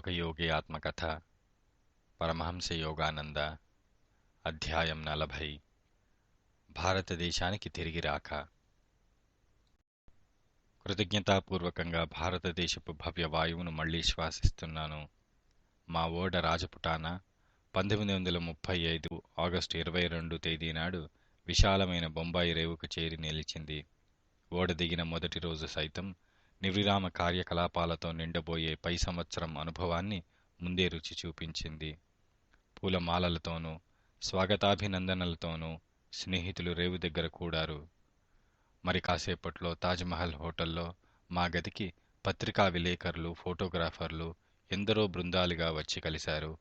ఒక యోగి ఆత్మకథ పరమహంస యోగానంద అధ్యాయం నలభై. భారతదేశానికి తిరిగి రాక. కృతజ్ఞతాపూర్వకంగా భారతదేశపు భవ్య వాయువును మళ్ళీ శ్వాసిస్తున్నాను. మా ఓడ రాజపుటాన పంతొమ్మిది వందల ముప్పై ఐదు ఆగస్టు ఇరవై రెండు తేదీ నాడు విశాలమైన బొంబాయి రేవుకు చేరి నిలిచింది. ఓడ దిగిన మొదటి రోజు సైతం నివిరామ కార్యకలాపాలతో నిండబోయే పై సంవత్సరం అనుభవాన్ని ముందే రుచి చూపించింది. పూలమాలలతోనూ స్వాగతాభినందనలతోనూ స్నేహితులు రేవు దగ్గర కూడారు. మరి కాసేపట్లో తాజ్మహల్ హోటల్లో మా గదికి పత్రికా విలేకరులు ఫోటోగ్రాఫర్లు ఎందరో బృందాలుగా వచ్చి కలిశారు.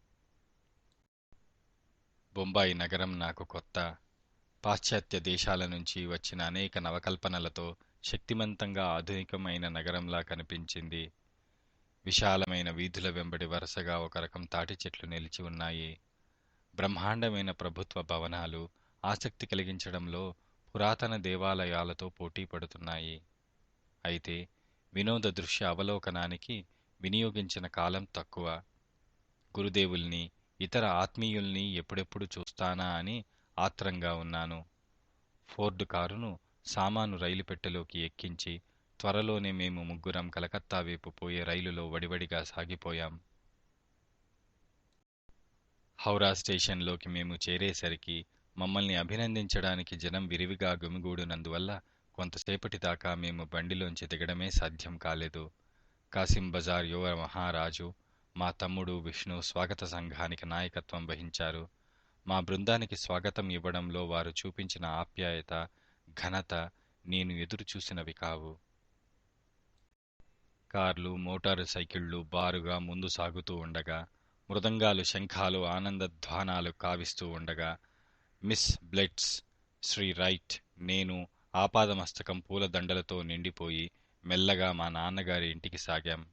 బొంబాయి నగరం నాకు కొత్త. పాశ్చాత్య దేశాల నుంచి వచ్చిన అనేక నవకల్పనలతో శక్తిమంతంగా ఆధునికమైన నగరంలా కనిపించింది. విశాలమైన వీధుల వెంబడి వరుసగా ఒక రకం తాటి చెట్లు నిలిచి ఉన్నాయి. బ్రహ్మాండమైన ప్రభుత్వ భవనాలు ఆసక్తి కలిగించడంలో పురాతన దేవాలయాలతో పోటీ పడుతున్నాయి. అయితే వినోద దృశ్య అవలోకనానికి వినియోగించిన కాలం తక్కువ. గురుదేవుల్ని ఇతర ఆత్మీయుల్ని ఎప్పుడెప్పుడు చూస్తానా అని ఆత్రంగా ఉన్నాను. ఫోర్డు కారును సామాను రైలు పెట్టెలోకి ఎక్కించి త్వరలోనే మేము ముగ్గురం కలకత్తా వైపు పోయే రైలులో వడివడిగా సాగిపోయాం. హౌరా స్టేషన్లోకి మేము చేరేసరికి మమ్మల్ని అభినందించడానికి జనం విరివిగా గుమిగూడినందువల్ల కొంతసేపటి దాకా మేము బండిలోంచి దిగడమే సాధ్యం కాలేదు. కాసిం బజార్ యువ మహారాజు మా తమ్ముడు విష్ణు స్వాగత సంఘానికి నాయకత్వం వహించారు. మా బృందానికి స్వాగతం ఇవ్వడంలో వారు చూపించిన ఆప్యాయత ఘనత నేను ఎదురు చూసినవి కావు. కార్లు మోటారు సైకిళ్ళు బారుగా ముందు సాగుతూ ఉండగా మృదంగాలు శంఖాలు ఆనందధ్వానాలు కావిస్తూ ఉండగా మిస్ బ్లెట్స్ శ్రీ రైట్ నేను ఆపాదమస్తకం పూలదండలతో నిండిపోయి మెల్లగా మా నాన్నగారి ఇంటికి సాగాం.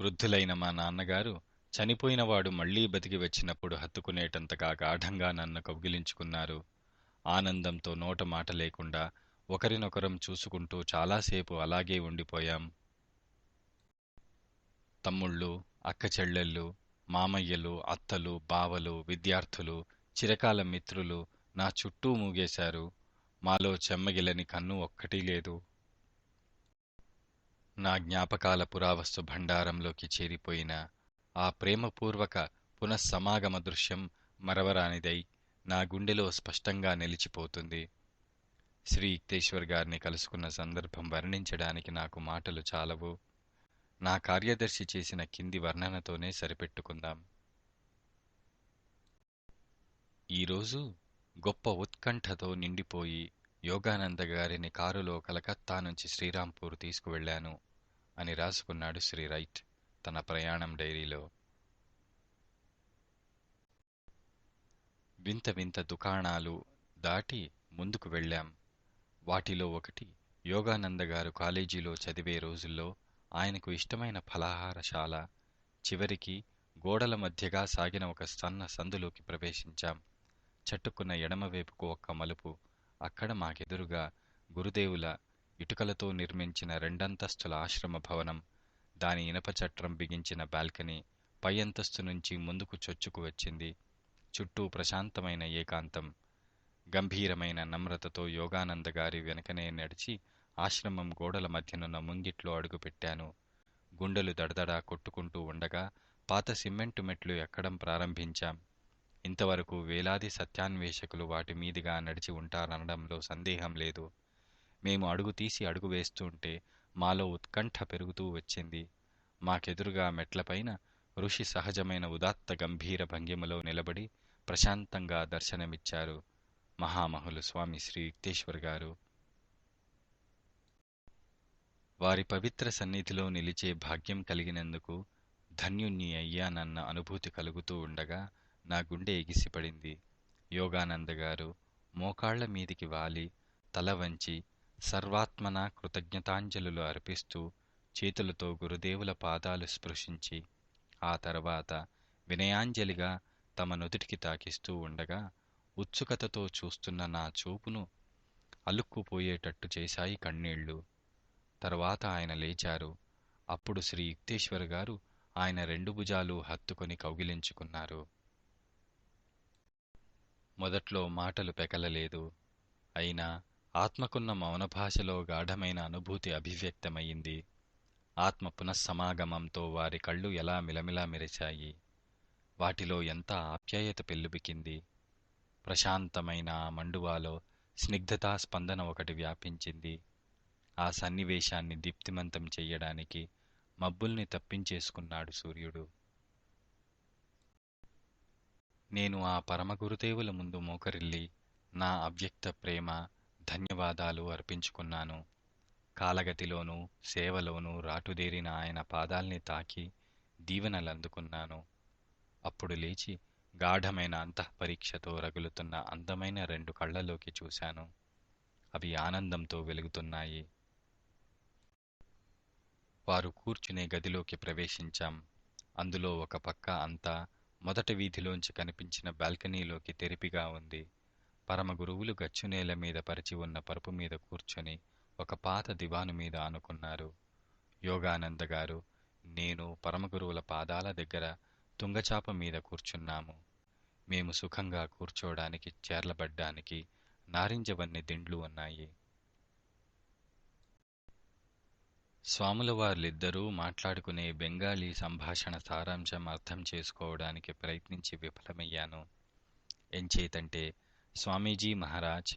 వృద్ధులైన మా నాన్నగారు చనిపోయినవాడు మళ్ళీ బతికి వచ్చినప్పుడు హత్తుకునేటంతగా గాఢంగా నన్ను కౌగిలించుకున్నారు. ఆనందంతో నోట మాట లేకుండా ఒకరినొకరం చూసుకుంటూ చాలాసేపు అలాగే ఉండిపోయాం. తమ్ముళ్ళు అక్క చెల్లెళ్ళు మామయ్యలు అత్తలు బావలు విద్యార్థులు చిరకాల మిత్రులు నా చుట్టూ మూగేశారు. మాలో చెమ్మగిలని కన్ను ఒక్కటీ లేదు. నా జ్ఞాపకాల పురావస్తు భండారంలోకి చేరిపోయిన ఆ ప్రేమపూర్వక పునఃసమాగమ దృశ్యం మరవరానిదై నా గుండెలో స్పష్టంగా నిలిచిపోతుంది. శ్రీ యుక్తేశ్వర్ గారిని కలుసుకున్న సందర్భం వర్ణించడానికి నాకు మాటలు చాలవు. నా కార్యదర్శి చేసిన కింది వర్ణనతోనే సరిపెట్టుకుందాం. ఈరోజు గొప్ప ఉత్కంఠతో నిండిపోయి యోగానంద గారిని కారులో కలకత్తా నుంచి శ్రీరాంపూర్ తీసుకువెళ్ళాను అని రాసుకున్నాడు శ్రీ రైట్ తన ప్రయాణం డైరీలో. వింత వింత దుకాణాలు దాటి ముందుకు వెళ్ళాం. వాటిలో ఒకటి యోగానంద గారు కాలేజీలో చదివే రోజుల్లో ఆయనకు ఇష్టమైన ఫలాహారశాల. చివరికి గోడల మధ్యగా సాగిన ఒక సన్న సందులోకి ప్రవేశించాం. చట్టుకున్న ఎడమవైపుకు ఒక్క మలుపు అక్కడ మాకెదురుగా గురుదేవుల ఇటుకలతో నిర్మించిన రెండంతస్తుల ఆశ్రమ భవనం దాని ఇనప చట్రం బిగించిన బాల్కనీ పై అంతస్తు నుంచి ముందుకు చొచ్చుకు వచ్చింది. చుట్టూ ప్రశాంతమైన ఏకాంతం గంభీరమైన నమ్రతతో యోగానంద గారి వెనకనే నడిచి ఆశ్రమం గోడల మధ్యనున్న ముంగిట్లో అడుగుపెట్టాను. గుండెలు దడదడా కొట్టుకుంటూ ఉండగా పాత సిమెంటు మెట్లు ఎక్కడం ప్రారంభించాం. ఇంతవరకు వేలాది సత్యాన్వేషకులు వాటి మీదుగా నడిచి ఉంటారనడంలో సందేహం లేదు. మేము అడుగు తీసి అడుగు వేస్తుంటే మాలో ఉత్కంఠ పెరుగుతూ వచ్చింది. మాకెదురుగా మెట్లపైన ఋషి సహజమైన ఉదాత్త గంభీర భంగిమలో నిలబడి ప్రశాంతంగా దర్శనమిచ్చారు మహామహులు స్వామి శ్రీ యుక్తేశ్వర్ గారు. వారి పవిత్ర సన్నిధిలో నిలిచే భాగ్యం కలిగినందుకు ధన్యుణ్ణి అయ్యానన్న అనుభూతి కలుగుతూ ఉండగా నా గుండె ఎగిసిపడింది. యోగానంద గారు మోకాళ్ళ మీదికి వాలి తల వంచి సర్వాత్మన కృతజ్ఞతాంజలులు అర్పిస్తూ చేతులతో గురుదేవుల పాదాలు స్పృశించి ఆ తర్వాత వినయాంజలిగా తమ నుదుటికి తాకిస్తూ ఉండగా ఉత్సుకతతో చూస్తున్న నా చూపును అలుక్కుపోయేటట్టు చేశాయి కన్నీళ్ళు తర్వాత ఆయన లేచారు. అప్పుడు శ్రీ యుక్తేశ్వర్ గారు ఆయన రెండు భుజాలు హత్తుకొని కౌగిలించుకున్నారు. మొదట్లో మాటలు పెకలలేదు. అయినా ఆత్మకున్న మౌన భాషలో గాఢమైన అనుభూతి అభివ్యక్తమయ్యింది. ఆత్మ పునఃసమాగమంతో వారి కళ్ళు ఎలా మిలమిలా మెరిశాయి. వాటిలో ఎంత ఆప్యాయత పెల్లుబికింది ప్రశాంతమైన ఆ మండువాలో స్నిగ్ధతా స్పందన ఒకటి వ్యాపించింది. ఆ సన్నివేశాన్ని దీప్తిమంతం చెయ్యడానికి మబ్బుల్ని తప్పించేసుకున్నాడు సూర్యుడు. నేను ఆ పరమగురుదేవుల ముందు మోకరిల్లి నా అవ్యక్త ప్రేమ ధన్యవాదాలు అర్పించుకున్నాను. కాలగతిలోనూ సేవలోనూ రాటుదేరిన ఆయన పాదాల్ని తాకి దీవెనలందుకున్నాను. అప్పుడు లేచి గాఢమైన అంతఃపరీక్షతో రగులుతున్న అందమైన రెండు కళ్ళలోకి చూశాను. అవి ఆనందంతో వెలుగుతున్నాయి. వారు కూర్చునే గదిలోకి ప్రవేశించాం. అందులో ఒక పక్క అంతా మొదటి వీధిలోంచి కనిపించిన బాల్కనీలోకి తెరిపిగా ఉంది. పరమ గురువులు గచ్చునేల మీద పరిచి ఉన్న పరుపు మీద కూర్చొని ఒక పాత దివాను మీద ఆనుకున్నారు. యోగానంద గారు నేను పరమగురువుల పాదాల దగ్గర తుంగచాప మీద కూర్చున్నాము. మేము సుఖంగా కూర్చోడానికి చేర్లబడ్డానికి నారింజవన్ని దిండ్లు ఉన్నాయి. స్వాముల వార్లిద్దరూ మాట్లాడుకునే బెంగాలీ సంభాషణ సారాంశం అర్థం చేసుకోవడానికి ప్రయత్నించి విఫలమయ్యాను. ఎంచేతంటే స్వామీజీ మహారాజ్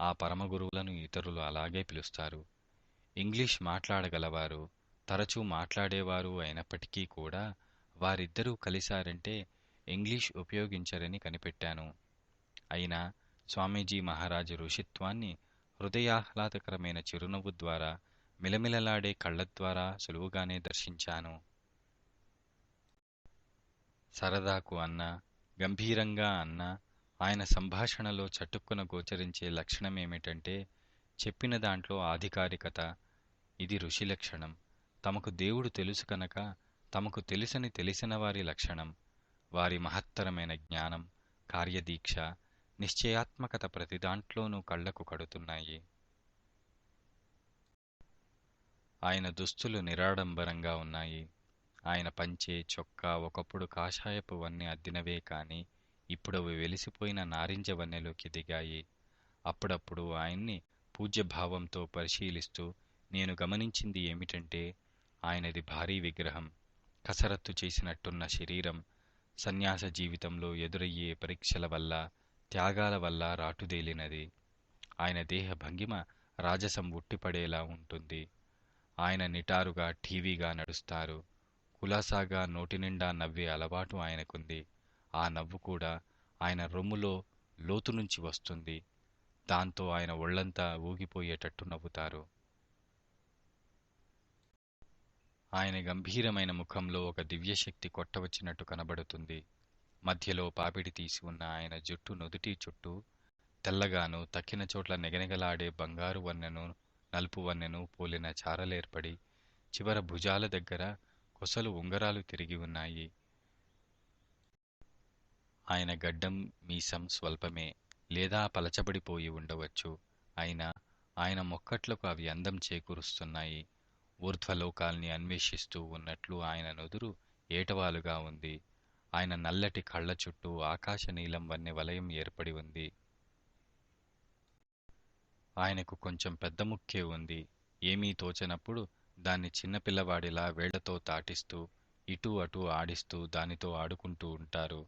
ఆ పరమగురువులను ఇతరులు అలాగే పిలుస్తారు. ఇంగ్లీష్ మాట్లాడగలవారు తరచూ మాట్లాడేవారు అయినప్పటికీ కూడా వారిద్దరూ కలిశారంటే ఇంగ్లీష్ ఉపయోగించరని కనిపెట్టాను. అయినా స్వామీజీ మహారాజు ఋషిత్వాన్ని హృదయాహ్లాదకరమైన చిరునవ్వు ద్వారా మిలమిలలాడే కళ్ళ ద్వారా సులువుగానే దర్శించాను. సరదాకు అన్న గంభీరంగా అన్న ఆయన సంభాషణలో చటుక్కున గోచరించే లక్షణమేమిటంటే చెప్పిన దాంట్లో ఆధికారికత. ఇది ఋషి లక్షణం. తమకు దేవుడు తెలుసు కనుక తమకు తెలిసని తెలిసిన వారి లక్షణం వారి మహత్తరమైన జ్ఞానం కార్యదీక్ష నిశ్చయాత్మకత ప్రతి దాంట్లోనూ కళ్ళకు కడుతున్నాయి. ఆయన దుస్తులు నిరాడంబరంగా ఉన్నాయి. ఆయన పంచే చొక్కా ఒకప్పుడు కాషాయపు వన్నె అద్దినవే కాని ఇప్పుడవి వెలిసిపోయిన నారింజ వన్నెలోకి దిగాయి. అప్పుడప్పుడు ఆయన్ని పూజ్యభావంతో పరిశీలిస్తూ నేను గమనించింది ఏమిటంటే ఆయనది భారీ విగ్రహం. కసరత్తు చేసినట్టున్న శరీరం సన్యాస జీవితంలో ఎదురయ్యే పరీక్షల వల్ల త్యాగాల వల్ల రాటుదేలినది. ఆయన దేహ భంగిమ రాజసం ఉట్టిపడేలా ఉంటుంది. ఆయన నిటారుగా ఠీవీగా నడుస్తారు. కులాసాగా నోటినిండా నవ్వే అలవాటు ఆయనకుంది. ఆ నవ్వు కూడా ఆయన రొమ్ములో లోతు నుంచి వస్తుంది. దాంతో ఆయన ఒళ్ళంతా ఊగిపోయేటట్టు నవ్వుతారు. ఆయన గంభీరమైన ముఖంలో ఒక దివ్యశక్తి కొట్టవచ్చినట్టు కనబడుతుంది. మధ్యలో పాపిడి తీసి ఉన్న ఆయన జుట్టు నుదుటి చుట్టూ తెల్లగాను తక్కిన చోట్ల నెగనెగలాడే బంగారు వన్నెను నలుపు వన్నెను పోలిన చారలేర్పడి చివర భుజాల దగ్గర కొసలు ఉంగరాలు తిరిగి ఉన్నాయి. ఆయన గడ్డం మీసం స్వల్పమే. లేదా పలచబడిపోయి ఉండవచ్చు. అయినా ఆయన మొక్కట్లకు అవి అందం చేకూరుస్తున్నాయి. ఊర్ధ్వలోకాల్ని అన్వేషిస్తూ ఉన్నట్లు ఆయన నుదురు ఏటవాలుగా ఉంది. ఆయన నల్లటి కళ్ళ చుట్టూ ఆకాశ నీలం వన్నె వలయం ఏర్పడి ఉంది. ఆయనకు కొంచెం పెద్ద ముక్కే ఉంది. ఏమీ తోచనప్పుడు దాన్ని చిన్నపిల్లవాడిలా వేళ్ళతో తాటిస్తూ ఇటూ అటూ ఆడిస్తూ దానితో ఆడుకుంటూ ఉంటారు.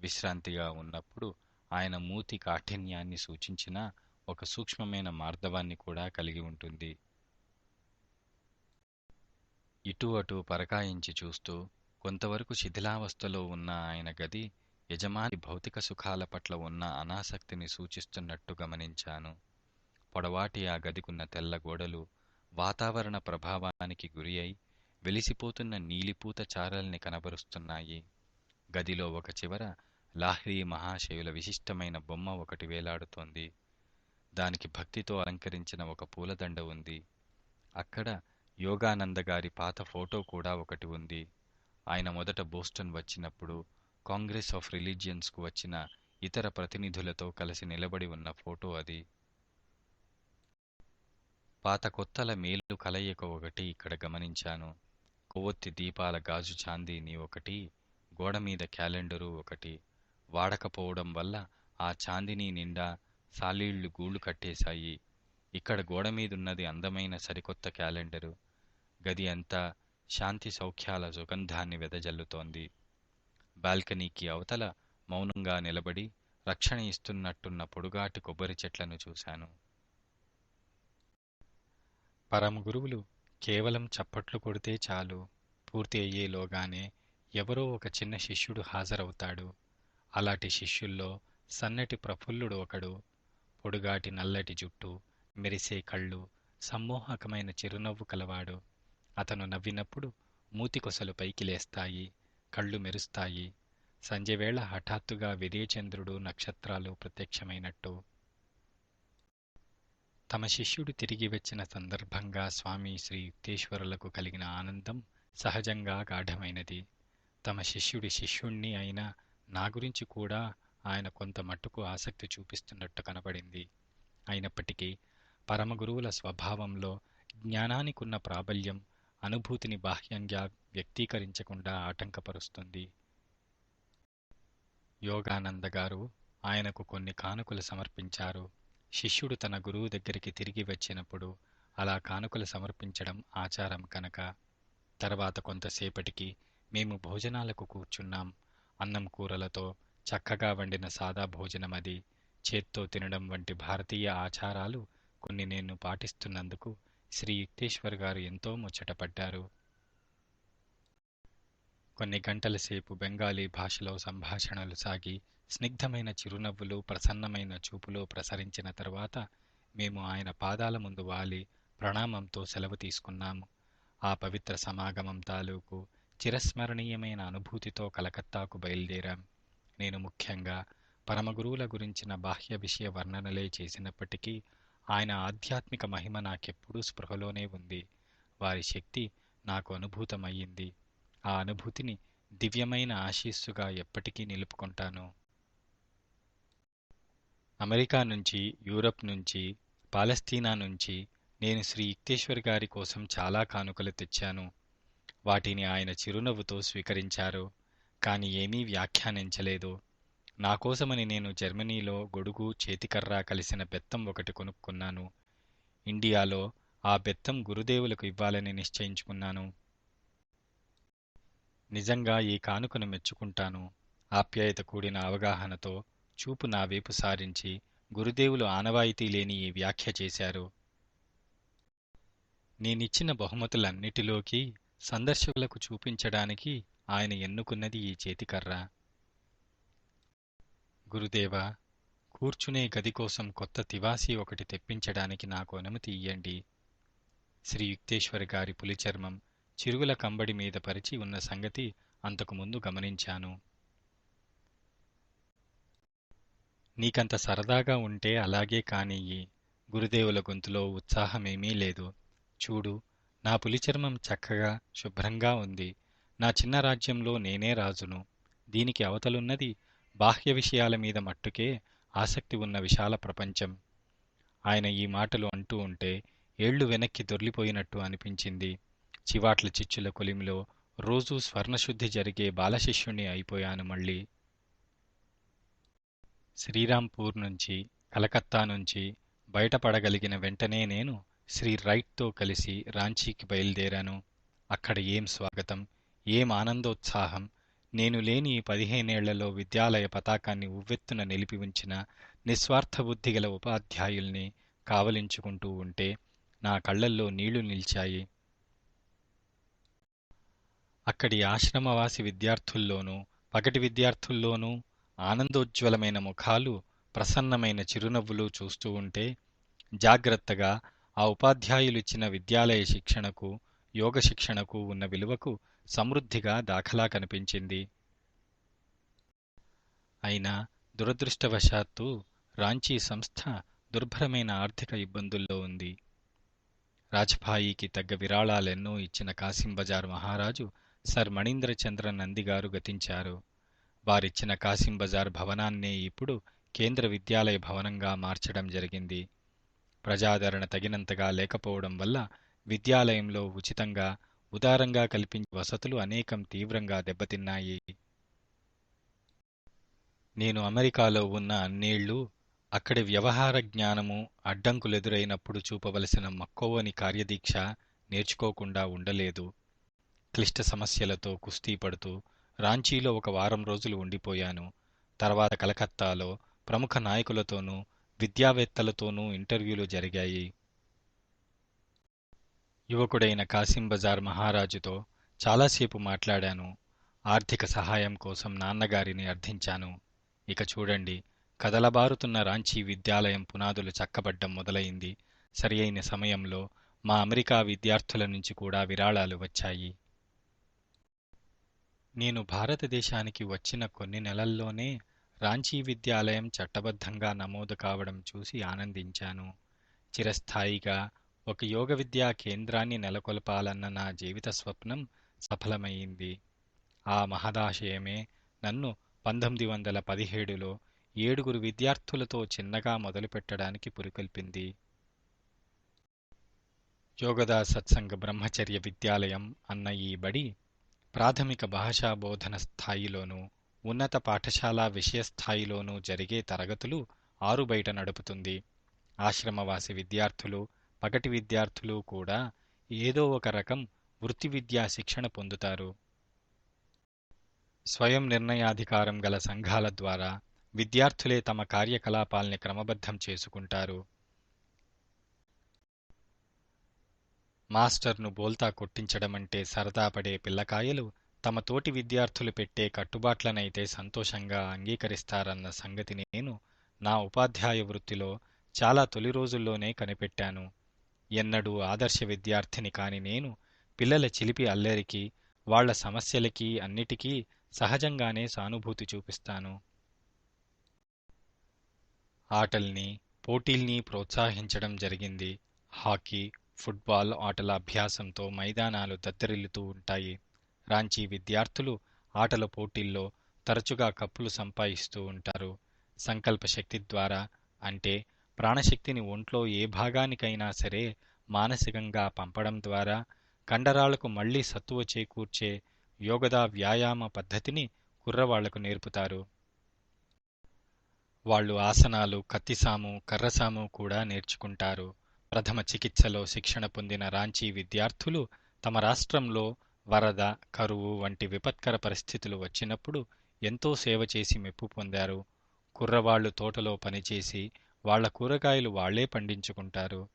విశ్రాంతిగా ఉన్నప్పుడు ఆయన మూతి కాఠిన్యాన్ని సూచించిన ఒక సూక్ష్మమైన మార్దవాన్ని కూడా కలిగి ఉంటుంది. ఇటు అటు పరకాయించి చూస్తూ కొంతవరకు శిథిలావస్థలో ఉన్న ఆయన గది యజమాని భౌతిక సుఖాల పట్ల ఉన్న అనాసక్తిని సూచిస్తున్నట్టు గమనించాను. పొడవాటి ఆ గదికున్న తెల్ల గోడలు వాతావరణ ప్రభావానికి గురి అయి వెలిసిపోతున్న నీలిపూత చారల్ని కనబరుస్తున్నాయి. గదిలో ఒక చివర లాహ్రీ మహాశయుల విశిష్టమైన బొమ్మ ఒకటి వేలాడుతోంది. దానికి భక్తితో అలంకరించిన ఒక పూలదండ ఉంది. అక్కడ యోగానంద గారి పాత ఫోటో కూడా ఒకటి ఉంది. ఆయన మొదట బోస్టన్ వచ్చినప్పుడు కాంగ్రెస్ ఆఫ్ రిలీజియన్స్కు వచ్చిన ఇతర ప్రతినిధులతో కలిసి నిలబడి ఉన్న ఫోటో అది. పాత కొత్తల మేలు కలయిక ఒకటి ఇక్కడ గమనించాను. కొవ్వొత్తి దీపాల గాజు చాందీని ఒకటి గోడ మీద క్యాలెండరు ఒకటి. వాడకపోవడం వల్ల ఆ చాందినీ నిండా సాలీళ్ళు గూళ్ళు కట్టేశాయి. ఇక్కడ గోడ మీదున్నది అందమైన సరికొత్త క్యాలెండరు. గది అంతా శాంతి సౌఖ్యాల సుగంధాన్ని వెదజల్లుతోంది. బాల్కనీకి అవతల మౌనంగా నిలబడి రక్షణ ఇస్తున్నట్టున్న పొడుగాటి కొబ్బరి చెట్లను చూశాను. పరమ గురువులు కేవలం చప్పట్లు కొడితే చాలు. పూర్తి అయ్యేలోగానే ఎవరో ఒక చిన్న శిష్యుడు హాజరవుతాడు. అలాంటి శిష్యుల్లో సన్నటి ప్రఫుల్లుడు ఒకడు పొడుగాటి నల్లటి జుట్టు మెరిసే కళ్ళు సమ్మోహకమైన చిరునవ్వు కలవాడు. అతను నవ్వినప్పుడు మూతికొసలు పైకి లేస్తాయి కళ్ళు మెరుస్తాయి. సంజయవేళ హఠాత్తుగా విదయచంద్రుడు నక్షత్రాలు ప్రత్యక్షమైనట్టు. తమ శిష్యుడు తిరిగి వచ్చిన సందర్భంగా స్వామి శ్రీ యుక్తేశ్వరులకు కలిగిన ఆనందం సహజంగా గాఢమైనది. తమ శిష్యుడి శిష్యుణ్ణి అయినా నా గురించి కూడా ఆయన కొంత మట్టుకు ఆసక్తి చూపిస్తున్నట్టు కనబడింది అయినప్పటికీ పరమగురువుల స్వభావంలో జ్ఞానానికున్న ప్రాబల్యం అనుభూతిని బాహ్యంగా వ్యక్తీకరించకుండా ఆటంకపరుస్తుంది. యోగానంద గారు ఆయనకు కొన్ని కానుకలు సమర్పించారు. శిష్యుడు తన గురువు దగ్గరికి తిరిగి వచ్చినప్పుడు అలా కానుకలు సమర్పించడం ఆచారం కనుక. తర్వాత కొంతసేపటికి మేము భోజనాలకు కూర్చున్నాం. అన్నం కూరలతో చక్కగా వండిన సాదా భోజనం అది. చేత్తో తినడం వంటి భారతీయ ఆచారాలు కొన్ని నేను పాటిస్తున్నందుకు శ్రీ యుక్తేశ్వర్ గారు ఎంతో ముచ్చటపడ్డారు కొన్ని గంటల సేపు బెంగాలీ భాషలో సంభాషణలు సాగి స్నిగ్ధమైన చిరునవ్వులు ప్రసన్నమైన చూపులు ప్రసరించిన తరువాత మేము ఆయన పాదాల ముందు వాలి ప్రణామంతో సెలవు తీసుకున్నాము. ఆ పవిత్ర సమాగమం తాలూకు చిరస్మరణీయమైన అనుభూతితో కలకత్తాకు బయలుదేరాం. నేను ముఖ్యంగా పరమగురువుల గురించిన బాహ్య విషయ వర్ణనలే చేసినప్పటికీ ఆయన ఆధ్యాత్మిక మహిమ నాకెప్పుడూ స్పృహలోనే ఉంది. వారి శక్తి నాకు అనుభూతమయ్యింది. ఆ అనుభూతిని దివ్యమైన ఆశీస్సుగా ఎప్పటికీ నిలుపుకుంటాను. అమెరికా నుంచి యూరప్ నుంచి పాలస్తీనా నుంచి నేను శ్రీ యుక్తేశ్వర్ గారి కోసం చాలా కానుకలు తెచ్చాను. వాటిని ఆయన చిరునవ్వుతో స్వీకరించారు. కాని ఏమీ వ్యాఖ్యానించలేదు. నా కోసమని నేను జర్మనీలో గొడుగు చేతికర్ర కలిసిన బెత్తం ఒకటి కొనుక్కున్నాను. ఇండియాలో ఆ బెత్తం గురుదేవులకు ఇవ్వాలని నిశ్చయించుకున్నాను. నిజంగా ఈ కానుకను మెచ్చుకుంటాను. ఆప్యాయత కూడిన అవగాహనతో చూపు నా వైపు సారించి గురుదేవులు ఆనవాయితీ లేని ఈ వ్యాఖ్య చేశారు. నేనిచ్చిన బహుమతులన్నిటిలోకి సందర్శకులకు చూపించడానికి ఆయన ఎన్నుకున్నది ఈ చేతికర్ర. గురుదేవా కూర్చునే గది కోసం కొత్త తివాసీ ఒకటి తెప్పించడానికి నాకు అనుమతి ఇయ్యండి. శ్రీ యుక్తేశ్వర్ గారి పులిచర్మం చిరుగుల కంబడి మీద పరిచి ఉన్న సంగతి అంతకుముందు గమనించాను. నీకంత సరదాగా ఉంటే అలాగే కానియ్యి. గురుదేవుల గొంతులో ఉత్సాహమేమీ లేదు. చూడు నా పులిచర్మం చక్కగా శుభ్రంగా ఉంది. నా చిన్న రాజ్యంలో నేనే రాజును. దీనికి అవతలున్నది బాహ్య విషయాల మీద మట్టుకే ఆసక్తి ఉన్న విశాల ప్రపంచం. ఆయన ఈ మాటలు అంటూ ఉంటే ఏళ్ళు వెనక్కి దొర్లిపోయినట్టు అనిపించింది. చివాట్ల చిచ్చుల కొలిమిలో రోజూ స్వర్ణశుద్ధి జరిగే బాలశిష్యుణ్ణి అయిపోయాను మళ్ళీ. శ్రీరాంపూర్ నుంచి కలకత్తా నుంచి బయటపడగలిగిన వెంటనే నేను శ్రీ రైట్తో కలిసి రాంచీకి బయలుదేరాను. అక్కడ ఏం స్వాగతం ఏం ఆనందోత్సాహం నేను లేని ఈ పదిహేనేళ్ళలో విద్యాలయ పతాకాన్ని ఉవ్వెత్తున నిలిపి ఉంచిన నిస్వార్థ బుద్ధి గల ఉపాధ్యాయుల్ని కావలించుకుంటూ ఉంటే నా కళ్ళల్లో నీళ్ళు నిలిచాయి. అక్కడి ఆశ్రమవాసి విద్యార్థుల్లోనూ పగటి విద్యార్థుల్లోనూ ఆనందోజ్వలమైన ముఖాలు ప్రసన్నమైన చిరునవ్వులు చూస్తూ ఉంటే జాగ్రత్తగా ఆ ఉపాధ్యాయులిచ్చిన విద్యాలయ శిక్షణకు యోగ శిక్షణకు ఉన్న విలువకు సమృద్ధిగా దాఖలా కనిపించింది. అయినా దురదృష్టవశాత్తు రాంచీ సంస్థ దుర్భరమైన ఆర్థిక ఇబ్బందుల్లో ఉంది. రాజ్భాయికి తగ్గ విరాళాలెన్నో ఇచ్చిన కాసింబజార్ మహారాజు సర్ మణీంద్రచంద్ర నందిగారు గతించారు. వారిచ్చిన కాసింబజార్ భవనాన్నే ఇప్పుడు కేంద్ర విద్యాలయ భవనంగా మార్చడం జరిగింది. ప్రజాదరణ తగినంతగా లేకపోవడం వల్ల విద్యాలయంలో ఉచితంగా ఉదారంగా కల్పించే వసతులు అనేకం తీవ్రంగా దెబ్బతిన్నాయి. నేను అమెరికాలో ఉన్న అన్నేళ్ళు అక్కడి వ్యవహార జ్ఞానము అడ్డంకులెదురైనప్పుడు చూపవలసిన మక్కువని కార్యదీక్ష నేర్చుకోకుండా ఉండలేదు. క్లిష్ట సమస్యలతో కుస్తీ పడుతూ రాంచీలో ఒక వారం రోజులు ఉండిపోయాను. తర్వాత కలకత్తాలో ప్రముఖ నాయకులతోనూ విద్యావేత్తలతోనూ ఇంటర్వ్యూలు జరిగాయి. యువకుడైన కాసింబజార్ మహారాజుతో చాలాసేపు మాట్లాడాను. ఆర్థిక సహాయం కోసం నాన్నగారిని అర్థించాను. ఇక చూడండి కదలబారుతున్న రాంచీ విద్యాలయం పునాదులు చక్కబడ్డం మొదలైంది. సరియైన సమయంలో మా అమెరికా విద్యార్థుల నుంచి కూడా విరాళాలు వచ్చాయి. నేను భారతదేశానికి వచ్చిన కొన్ని నెలల్లోనే రాంచీ విద్యాలయం చట్టబద్ధంగా నమోదు కావడం చూసి ఆనందించాను. చిరస్థాయిగా ఒక యోగ విద్యా కేంద్రాన్ని నెలకొల్పాలన్న నా జీవిత స్వప్నం సఫలమైంది. ఆ మహదాశయమే నన్ను పంతొమ్మిది వందల పదిహేడులో ఏడుగురు విద్యార్థులతో చిన్నగా మొదలుపెట్టడానికి పురికొల్పింది. యోగదా సత్సంగ బ్రహ్మచర్య విద్యాలయం అన్న ఈ బడి ప్రాథమిక భాషా బోధన స్థాయిలోనూ ఉన్నత పాఠశాల విషయ స్థాయిలోనూ జరిగే తరగతులు ఆరుబయట నడుపుతుంది. ఆశ్రమవాసి విద్యార్థులు పగటి విద్యార్థులు కూడా ఏదో ఒక రకం వృత్తి విద్యా శిక్షణ పొందుతారు. స్వయం నిర్ణయాధికారం గల సంఘాల ద్వారా విద్యార్థులే తమ కార్యకలాపాల్ని క్రమబద్ధం చేసుకుంటారు. మాస్టర్ను బోల్తా కొట్టించడమంటే సరదా పడే పిల్లకాయలు తమ తోటి విద్యార్థులు పెట్టే కట్టుబాట్లనైతే సంతోషంగా అంగీకరిస్తారన్న సంగతి నేను నా ఉపాధ్యాయ వృత్తిలో చాలా తొలి రోజుల్లోనే కనిపెట్టాను. ఎన్నడూ ఆదర్శ విద్యార్థిని కాని నేను పిల్లల చిలిపి అల్లరికి వాళ్ళ సమస్యలకి అన్నిటికీ సహజంగానే సానుభూతి చూపిస్తాను. ఆటల్ని పోటీల్ని ప్రోత్సహించడం జరిగింది. హాకీ ఫుట్బాల్ ఆటల అభ్యాసంతో మైదానాలు దద్దరిల్లుతూ ఉంటాయి. రాంచీ విద్యార్థులు ఆటల పోటీల్లో తరచుగా కప్పులు సంపాదిస్తూ ఉంటారు. సంకల్ప శక్తి ద్వారా అంటే ప్రాణశక్తిని ఒంట్లో ఏ భాగానికైనా సరే మానసికంగా పంపడం ద్వారా కండరాలకు మళ్ళీ సత్తువ చేకూర్చే యోగదా వ్యాయామ పద్ధతిని కుర్రవాళ్ళకు నేర్పుతారు. వాళ్ళు ఆసనాలు కత్తిసాము కర్రసాము కూడా నేర్చుకుంటారు. ప్రథమ చికిత్సలో శిక్షణ పొందిన రాంచీ విద్యార్థులు తమ రాష్ట్రంలో వరద కరువు వంటి విపత్కర పరిస్థితులు వచ్చినప్పుడు ఎంతో సేవ చేసి మెప్పు పొందారు. కుర్రవాళ్ళు తోటలో పనిచేసి వాళ్ళ కూరగాయలు వాళ్ళే పండించుకుంటారు.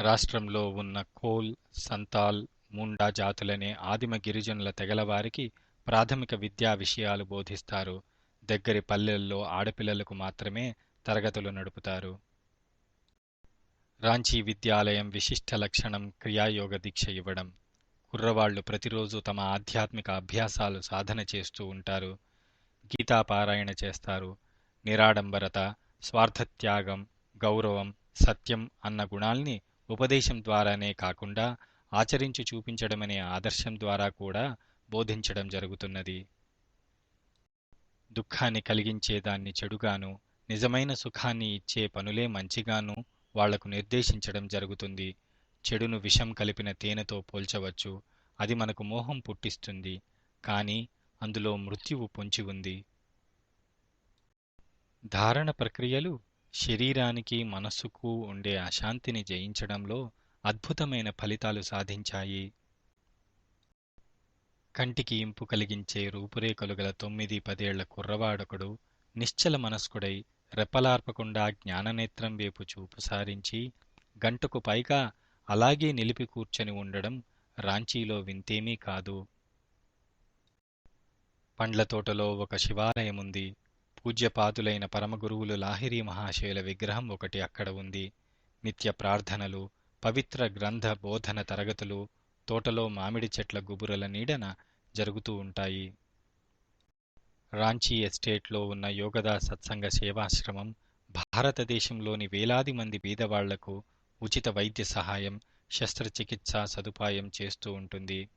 రాష్ట్రంలో ఉన్న కోల్ సంతాల్ ముండా జాతులనే ఆదిమ గిరిజనుల తెగలవారికి ప్రాథమిక విద్యా విషయాలు బోధిస్తారు. దగ్గరి పల్లెల్లో ఆడపిల్లలకు మాత్రమే తరగతులు నడుపుతారు. రాంచీ విద్యాలయం విశిష్ట లక్షణం క్రియాయోగ దీక్ష ఇవ్వడం. కుర్రవాళ్ళు ప్రతిరోజు తమ ఆధ్యాత్మిక అభ్యాసాలు సాధన చేస్తూ ఉంటారు. గీతాపారాయణ చేస్తారు. నిరాడంబరత స్వార్థత్యాగం గౌరవం సత్యం అన్న గుణాల్ని ఉపదేశం ద్వారానే కాకుండా ఆచరించి చూపించడమనే ఆదర్శం ద్వారా కూడా బోధించడం జరుగుతున్నది. దుఃఖాన్ని కలిగించేదాన్ని చెడుగాను నిజమైన సుఖాన్ని ఇచ్చే పనులే మంచిగాను వాళ్ళకు నిర్దేశించడం జరుగుతుంది. చెడును విషం కలిపిన తేనెతో పోల్చవచ్చు. అది మనకు మోహం పుట్టిస్తుంది. కానీ అందులో మృత్యువు పొంచి ఉంది. ధారణ ప్రక్రియలు శరీరానికి మనస్సుకు ఉండే అశాంతిని జయించడంలో అద్భుతమైన ఫలితాలు సాధించాయి. కంటికి ఇంపు కలిగించే రూపురేఖలు గల తొమ్మిది పదేళ్ళ కుర్రవాడొకడు నిశ్చల మనస్కుడై రెప్పలార్పకుండా జ్ఞాననేత్రం వైపు చూపు సారించి గంటకు పైగా అలాగే నిలిపి కూర్చొని ఉండడం రాంచీలో వింతేమీ కాదు. పండ్ల తోటలో ఒక శివాలయముంది. పూజ్యపాదులైన పరమగురువులు లాహిరి మహాశయుల విగ్రహం ఒకటి అక్కడ ఉంది. నిత్య ప్రార్థనలు పవిత్ర గ్రంథ బోధన తరగతులు తోటలో మామిడి చెట్ల గుబురల నీడన జరుగుతూ ఉంటాయి. రాంచీ ఎస్టేట్లో ఉన్న యోగదా సత్సంగ సేవాశ్రమం భారతదేశంలోని వేలాది మంది బీదవాళ్ళకు ఉచిత వైద్య సహాయం శస్త్రచికిత్స సదుపాయం చేస్తూ ఉంటుంది.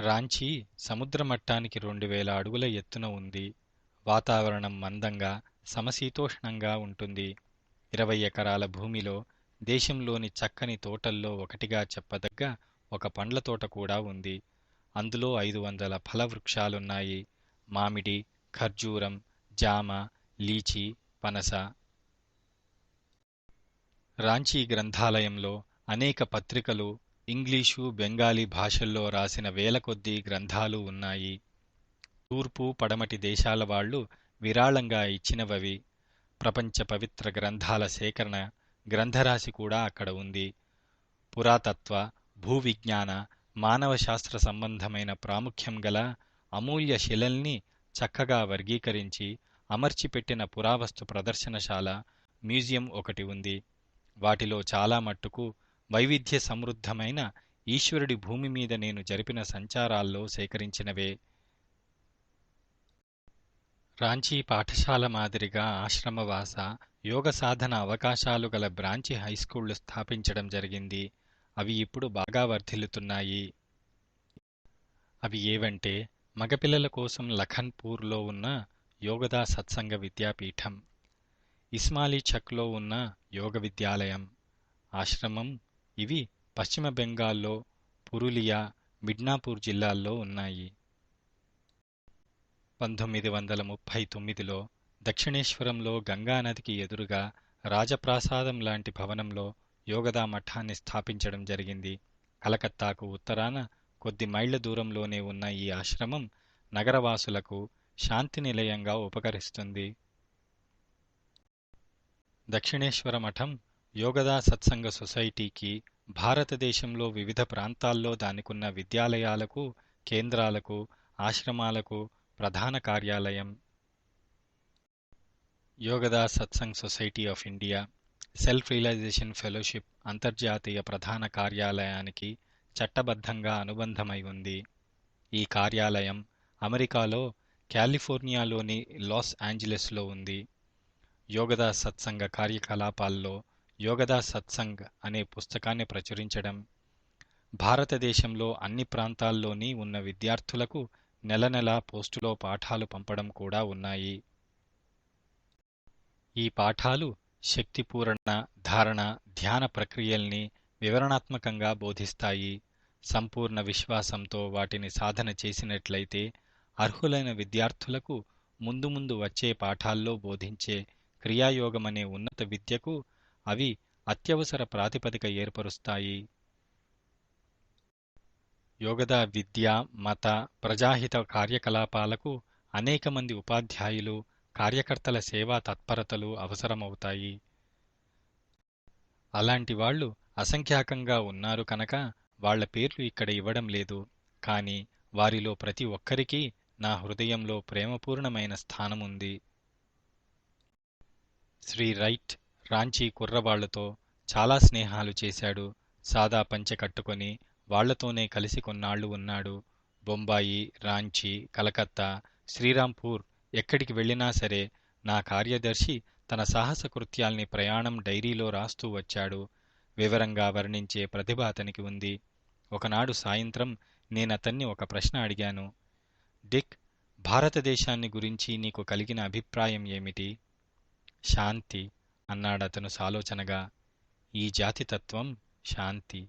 రాంచీ సముద్ర మట్టానికి రెండు వేల అడుగుల ఎత్తున ఉంది. వాతావరణం మందంగా సమశీతోష్ణంగా ఉంటుంది. ఇరవై ఎకరాల భూమిలో దేశంలోని చక్కని తోటల్లో ఒకటిగా చెప్పదగ్గ ఒక పండ్ల తోట కూడా ఉంది. అందులో ఐదు వందల ఫలవృక్షాలున్నాయి. మామిడి ఖర్జూరం జామ లీచి పనస. రాంచీ గ్రంథాలయంలో అనేక పత్రికలు ఇంగ్లీషు బెంగాలీ భాషల్లో రాసిన వేల కొద్దీ గ్రంథాలు ఉన్నాయి. తూర్పు పడమటి దేశాల వాళ్ళు విరాళంగా ఇచ్చినవవి. ప్రపంచ పవిత్ర గ్రంథాల సేకరణ గ్రంథరాశి కూడా అక్కడ ఉంది. పురాతత్వ భూవిజ్ఞాన మానవ శాస్త్ర సంబంధమైన ప్రాముఖ్యం గల అమూల్య శిలల్ని చక్కగా వర్గీకరించి అమర్చిపెట్టిన పురావస్తు ప్రదర్శనశాల మ్యూజియం ఒకటి ఉంది. వాటిలో చాలా మట్టుకు వైవిధ్య సమృద్ధమైన ఈశ్వరుడి భూమి మీద నేను జరిపిన సంచారాల్లో సేకరించినవే. రాంచీ పాఠశాల మాదిరిగా ఆశ్రమవాస యోగ సాధన అవకాశాలు గల బ్రాంచి హైస్కూళ్ళు స్థాపించడం జరిగింది. అవి ఇప్పుడు బాగా వర్ధిల్లుతున్నాయి. అవి ఏవంటే మగపిల్లల కోసం లఖన్పూర్లో ఉన్న యోగదా సత్సంగ విద్యాపీఠం ఇస్మాలీ చక్లో ఉన్న యోగ విద్యాలయం ఆశ్రమం ఇవి పశ్చిమ బెంగాల్లో పురులియా మిడ్నాపూర్ జిల్లాల్లో ఉన్నాయి. పంతొమ్మిది వందల ముప్పై తొమ్మిదిలో దక్షిణేశ్వరంలో గంగానదికి ఎదురుగా రాజప్రాసాదం లాంటి భవనంలో యోగదా మఠాన్ని స్థాపించడం జరిగింది. కలకత్తాకు ఉత్తరాన కొద్ది మైళ్ళ దూరంలోనే ఉన్న ఈ ఆశ్రమం నగరవాసులకు శాంతి నిలయంగా ఉపకరిస్తుంది. దక్షిణేశ్వర మఠం యోగదా సత్సంగ సొసైటీకి భారతదేశంలో వివిధ ప్రాంతాల్లో దానికున్న విద్యాలయాలకు కేంద్రాలకు ఆశ్రమాలకు ప్రధాన కార్యాలయం Yogoda Satsanga society of India. Self realization fellowship అంతర్జాతీయ ప్రధాన కార్యాలయానికి చట్టబద్ధంగా అనుబంధమై ఉంది. ఈ కార్యాలయం అమెరికాలో కాలిఫోర్నియాలోని లాస్ ఏంజలెస్లో ఉంది. యోగదా సత్సంగ కార్యకలాపాల్లో యోగదా సత్సంగ్ అనే పుస్తకాన్ని ప్రచురించడం భారతదేశంలో అన్ని ప్రాంతాల్లోని ఉన్న విద్యార్థులకు నెల నెల పోస్టులో పాఠాలు పంపడం కూడా ఉన్నాయి. ఈ పాఠాలు శక్తిపూరణ ధారణ ధ్యాన ప్రక్రియల్ని వివరణాత్మకంగా బోధిస్తాయి. సంపూర్ణ విశ్వాసంతో వాటిని సాధన చేసినట్లయితే అర్హులైన విద్యార్థులకు ముందు ముందు వచ్చే పాఠాల్లో బోధించే క్రియాయోగమనే ఉన్నత విద్యకు అవి అత్యవసర ప్రాతిపదిక ఏర్పరుస్తాయి. యోగదా విద్య మత ప్రజాహిత కార్యకలాపాలకు అనేక మంది ఉపాధ్యాయులు కార్యకర్తల సేవా తత్పరతలు అవసరమవుతాయి. అలాంటి వాళ్ళు అసంఖ్యాకంగా ఉన్నారు కనుక వాళ్ళ పేర్లు ఇక్కడ ఇవ్వడం లేదు. కాని వారిలో ప్రతి ఒక్కరికీ నా హృదయంలో ప్రేమపూర్ణమైన స్థానముంది. శ్రీ రైట్ రాంచీ కుర్రవాళ్ళతో చాలా స్నేహాలు చేశాడు. సాదా పంచె కట్టుకొని వాళ్ళతోనే కలిసి కొన్నాళ్ళు ఉన్నాడు. బొంబాయి రాంచీ కలకత్తా శ్రీరాంపూర్ ఎక్కడికి వెళ్ళినా సరే నా కార్యదర్శి తన సాహస కృత్యాల్ని ప్రయాణం డైరీలో రాస్తూ వచ్చాడు. వివరంగా వర్ణించే ప్రతిభ అతనికి ఉంది. ఒకనాడు సాయంత్రం నేనతన్ని ఒక ప్రశ్న అడిగాను. డిక్ భారతదేశాన్ని గురించి నీకు కలిగిన అభిప్రాయం ఏమిటి? శాంతి. అన్నాడతను సాలోచనగా ఈ జాతితత్వం శాంతి